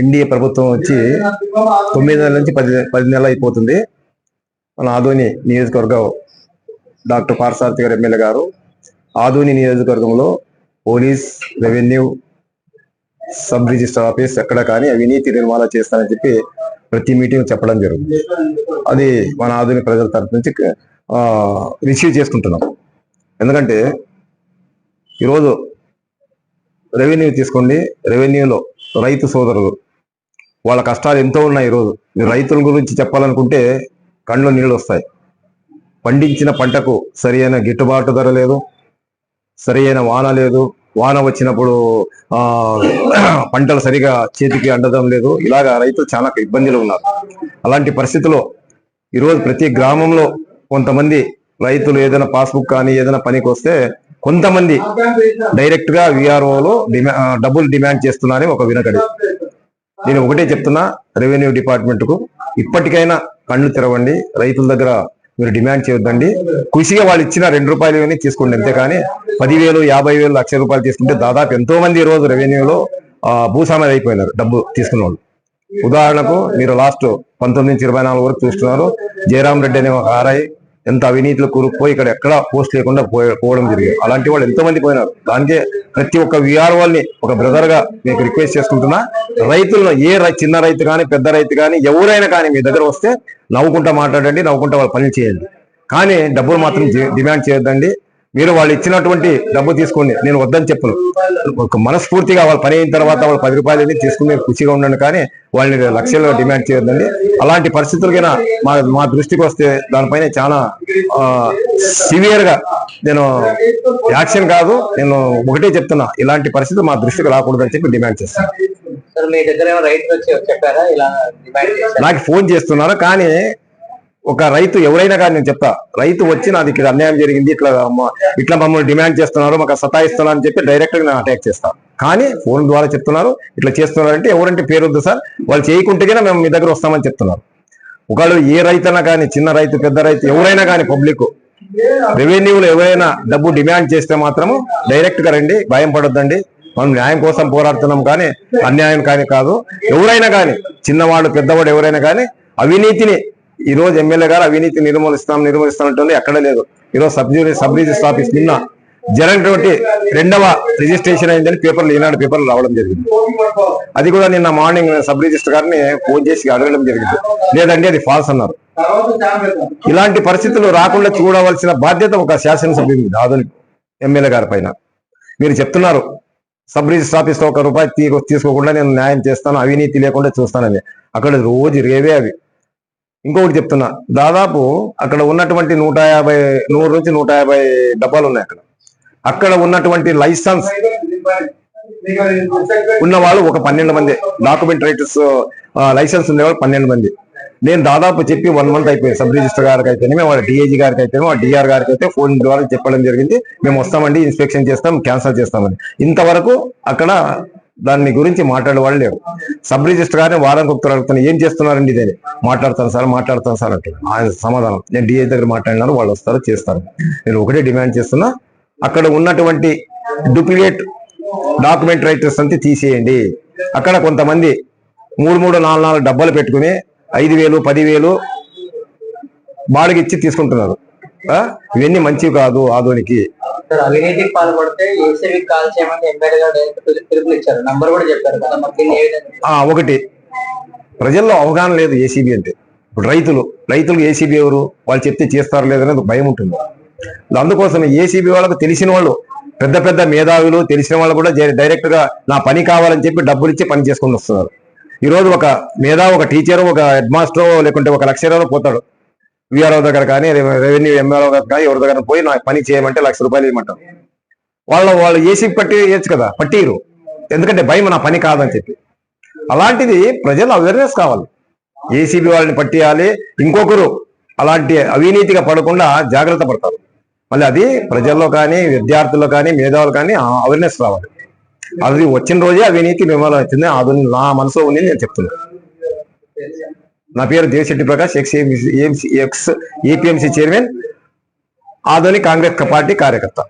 NDA ప్రభుత్వం వచ్చి తొమ్మిది నెలల నుంచి పది పది నెలలు అయిపోతుంది. మన ఆదోని నియోజకవర్గం డాక్టర్ పారసారథి గారు ఎమ్మెల్యే గారు ఆదోని నియోజకవర్గంలో police revenue sub register office ఎక్కడ కానీ అవినీతి నిర్మాణం చేస్తానని చెప్పి ప్రతి మీటింగ్ చెప్పడం జరుగుతుంది. అది మన ఆధునిక ప్రజల తరపు నుంచి రిసీవ్ చేసుకుంటున్నాం. ఎందుకంటే ఈరోజు రెవెన్యూ తీసుకోండి. రెవెన్యూలో రైతు సోదరులు వాళ్ళ కష్టాలు ఎంతో ఉన్నాయి ఈరోజు. రైతుల గురించి చెప్పాలనుకుంటే కళ్ళు నీళ్ళు వస్తాయి. పండించిన పంటకు సరి అయిన గిట్టుబాటు ధర లేదు సరి అయిన వాన లేదు వాన వచ్చినప్పుడు ఆ పంటలు సరిగా చేతికి అండడం లేదు. ఇలాగా రైతులు చాలా ఇబ్బందులు ఉన్నారు. అలాంటి పరిస్థితిలో ఈరోజు ప్రతి గ్రామంలో కొంతమంది రైతులు ఏదైనా పాస్బుక్ కానీ ఏదైనా పనికి వస్తే కొంతమంది డైరెక్ట్గా విఆర్ఓలో డిమా డబ్బులు డిమాండ్ చేస్తున్నారని ఒక వినకడి. నేను ఒకటే చెప్తున్నా రెవెన్యూ డిపార్ట్మెంట్కు ఇప్పటికైనా కళ్ళు తెరవండి రైతుల దగ్గర మీరు డిమాండ్ చేయొద్దండి. ఖుషిగా వాళ్ళు ఇచ్చిన రెండు రూపాయలు కానీ తీసుకోండి అంతేకాని పదివేలు యాభై వేలు లక్ష రూపాయలు తీసుకుంటే దాదాపు ఎంతో మంది ఈ రోజు రెవెన్యూలో ఆ, అయిపోయినారు డబ్బు తీసుకున్న వాళ్ళు. ఉదాహరణకు మీరు లాస్ట్ పంతొమ్మిది నుంచి ఇరవై నాలుగు వరకు చూస్తున్నారు జయరాం రెడ్డి అనే ఒక ఆర్ఐ ఎంత అవినీతిలో కూరుకుపోయి ఇక్కడ ఎక్కడ పోస్ట్ లేకుండా పోవడం జరిగింది. అలాంటి వాళ్ళు ఎంతో మంది పోయినారు. దానికే ప్రతి ఒక్క విఆర్ వాళ్ళని ఒక బ్రదర్గా మీకు రిక్వెస్ట్ చేసుకుంటున్నా. రైతులను ఏ రై- చిన్న రైతు కానీ పెద్ద రైతు కానీ ఎవరైనా కానీ మీ దగ్గర వస్తే నవ్వుకుంటా మాట్లాడండి నవ్వుకుంటా వాళ్ళు పనులు చేయండి. కానీ డబ్బులు మాత్రం డిమాండ్ చేయొద్దండి. మీరు వాళ్ళు ఇచ్చినటువంటి డబ్బు తీసుకోండి. నేను వద్దని చెప్పను. ఒక మనస్ఫూర్తిగా వాళ్ళు పని అయిన తర్వాత వాళ్ళు పది రూపాయలు తీసుకుని ఖుషిగా ఉండండి కానీ వాళ్ళని లక్షల్లో డిమాండ్ చేయొద్దండి. అలాంటి పరిస్థితులకైనా మా మా దృష్టికి వస్తే దానిపైన చాలా సివియర్గా నేను యాక్షన్ కాదు. నేను ఒకటే చెప్తున్నా. ఇలాంటి పరిస్థితి మా దృష్టికి రాకూడదని చెప్పి డిమాండ్ చేస్తాను నాకు ఫోన్ చేస్తున్నారు? కానీ ఒక రైతు ఎవరైనా కానీ నేను చెప్తా రైతు వచ్చి నాది ఇక్కడ అన్యాయం జరిగింది ఇట్లా ఇట్లా మమ్మల్ని డిమాండ్ చేస్తున్నారు మాకు సతాయిస్తున్నారు అని చెప్పి డైరెక్ట్గా నేను అటాక్ చేస్తాను కానీ ఫోన్ ద్వారా చెప్తున్నారు ఇట్లా చేస్తున్నారు అంటే ఎవరంటే పేరు వద్దు సార్ వాళ్ళు చేయకుంటేనే మేము మీ దగ్గర వస్తామని చెప్తున్నారు. ఒకళ్ళు ఏ రైతైనా కానీ చిన్న రైతు పెద్ద రైతు ఎవరైనా కానీ పబ్లిక్ రెవెన్యూలో ఎవరైనా డబ్బు డిమాండ్ చేస్తే మాత్రము డైరెక్ట్గా రండి భయం పడొద్దండి మనం న్యాయం కోసం పోరాడుతున్నాం కానీ అన్యాయం కానీ కాదు. ఎవరైనా కానీ చిన్నవాడు పెద్దవాడు ఎవరైనా కానీ అవినీతిని ఈ రోజు ఎమ్మెల్యే గారు అవినీతి నిర్మూలిస్తాం నిర్మూలిస్తామంటుంది ఎక్కడ లేదు. ఈ రోజు సబ్ సబ్ రిజిస్టర్ ఆఫీస్ నిన్న జరిగినటువంటి రెండవ రిజిస్ట్రేషన్ అయిందని పేపర్లు ఈనాడు పేపర్లు రావడం జరిగింది. అది కూడా నిన్న మార్నింగ్ సబ్ రిజిస్టర్ గారిని ఫోన్ చేసి అడగడం జరిగింది. లేదండి అది ఫాల్స్ అన్నారు. ఇలాంటి పరిస్థితులు రాకుండా చూడవలసిన బాధ్యత ఒక శాసనసభ్యుని ఉంది ఆధునిక ఎమ్మెల్యే గారి పైన. మీరు చెప్తున్నారు సబ్ రిజిస్టర్ ఆఫీస్లో ఒక రూపాయి తీసుకోకుండా నేను న్యాయం చేస్తాను అవినీతి లేకుండా చూస్తానని. అక్కడ రోజు రేవే అవి. ఇంకొకటి చెప్తున్నా. దాదాపు అక్కడ ఉన్నటువంటి నూట యాభై నూరు నుంచి నూట యాభై డబ్బాలు ఉన్నాయి అక్కడ. అక్కడ ఉన్నటువంటి లైసెన్స్ ఉన్న వాళ్ళు ఒక పన్నెండు మంది. డాక్యుమెంట్ రైటర్స్ లైసెన్స్ ఉండేవాళ్ళు పన్నెండు మంది. నేను దాదాపు చెప్పి వన్ మంత్ అయిపోయింది. సబ్ రిజిస్టర్ గారికి అయితేనే వాళ్ళ డిఐజీ గారికి అయితే డిఆర్ గారికి అయితే ఫోన్ ద్వారా చెప్పడం జరిగింది. మేము వస్తామండి ఇన్స్పెక్షన్ చేస్తాం క్యాన్సల్ చేస్తామని. ఇంతవరకు అక్కడ దాని గురించి మాట్లాడే వాళ్ళు లేరు. సబ్ రిజిస్టర్ గారిని వారానికి ఒకసారి అడుగుతాను ఏం చేస్తున్నారండి ఇదే మాట్లాడతాను సార్ మాట్లాడతాను సార్ అంటే ఆయన సమాధానం. నేను డిఐ దగ్గర మాట్లాడినాను వాళ్ళు వస్తారు చేస్తారు. నేను ఒకటే డిమాండ్ చేస్తున్నా అక్కడ ఉన్నటువంటి డూప్లికేట్ డాక్యుమెంట్ రైటర్స్ అంతా తీసేయండి. అక్కడ కొంతమంది మూడు మూడు నాలుగు నాలుగు డబ్బాలు పెట్టుకుని ఐదు వేలు పదివేలు బాడిగిచ్చి తీసుకుంటున్నారు. ఇవన్నీ మంచివి కాదు ఆధునికి సార్ అవినీతికి పాల్పడితే ఏసీబీ కాల్ చేయమని ఎమ్మెల్యే గారు పిలుపులు ఇచ్చారు. నంబర్ కూడా చెప్పారు కదా మరి దీన్ని ఏ విధంగా ఒకటి. ప్రజల్లో అవగాహన లేదు ఏసీబీ అంటే. ఇప్పుడు రైతులు రైతులకు ఏసీబీ ఎవరు? వాళ్ళు చెప్తే చేస్తారు లేదనేది భయం ఉంటుంది. అందుకోసం ఏసీబీ వాళ్ళకు తెలిసిన వాళ్ళు పెద్ద పెద్ద మేధావులు తెలిసిన వాళ్ళు కూడా డైరెక్ట్గా నా పని కావాలని చెప్పి డబ్బులు ఇచ్చి పని చేసుకొని వస్తున్నారు. ఈ రోజు ఒక మేధావి ఒక టీచర్ ఒక హెడ్ మాస్టర్ లేకుంటే ఒక లెక్చరర్ పోతాడు. విఆర్ఓ దగ్గర కానీ రెవెన్యూ ఎంఆర్ఓ దగ్గర కానీ ఎవరి దగ్గర పోయి నాకు పని చేయమంటే లక్ష రూపాయలు ఇవ్వమంటారు. వాళ్ళు వాళ్ళు ఏసీ పట్టి వేయచ్చు కదా పట్టిరు. ఎందుకంటే భయం నా పని కాదని చెప్పి. అలాంటిది ప్రజలు అవేర్నెస్ కావాలి. ఏసీబీ వాళ్ళని పట్టియాలి. ఇంకొకరు అలాంటి అవినీతిగా పడకుండా జాగ్రత్త పడతారు. మళ్ళీ అది ప్రజల్లో కానీ విద్యార్థుల్లో కానీ మేధావులు కానీ అవేర్నెస్ రావాలి. అది వచ్చిన రోజే అవినీతి నిర్మూలన అవుతుంది అది నా మనసులో ఉంది నేను చెప్తున్నాను. నా పేరు Devisetti Prakash ex ex APMC chairman ఆధునిక కాంగ్రెస్ పార్టీ కార్యకర్త.